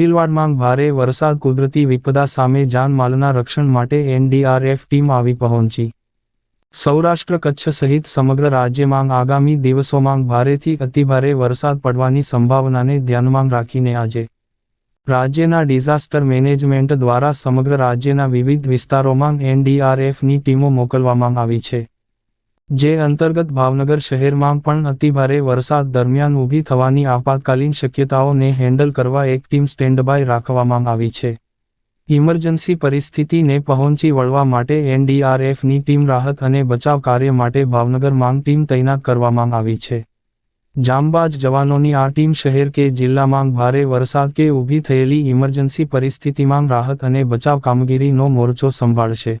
ઝાલાવાડમાં ભારે વરસાદ કુદરતી વિપદા સામે જાનમાલના રક્ષણ માટે એનડીઆરએફ ટીમ આવી પહોંચી. સૌરાષ્ટ્ર કચ્છ સહિત સમગ્ર રાજ્યમાં આગામી દિવસોમાં ભારેથી અતિભારે વરસાદ પડવાની સંભાવનાને ધ્યાનમાં રાખીને આજે. રાજ્યના ડિઝાસ્ટર મેનેજમેન્ટ દ્વારા સમગ્ર રાજ્યના વિવિધ વિસ્તારોમાં એનડીઆરએફની ટીમો મોકલવામાં આવી છે. જે અંતર્ગત ભાવનગર શહેરમાં પણ અતિભારે વરસાદ દરમિયાન ઊભી થવાની આપાતકાલીન શક્યતાઓને હેન્ડલ કરવા એક ટીમ સ્ટેન્ડબાય રાખવામાં આવી છે. ઇમરજન્સી પરિસ્થિતિને પહોંચી વળવા માટે એનડીઆરએફની ટીમ રાહત અને બચાવ કાર્ય માટે ભાવનગર માંગ ટીમ તૈનાત કરવામાં આવી છે. જામબાજ જવાનોની આ ટીમ શહેર કે જિલ્લામાં ભારે વરસાદ કે ઊભી થયેલી ઇમરજન્સી પરિસ્થિતિમાં રાહત અને બચાવ કામગીરીનો મોરચો સંભાળશે.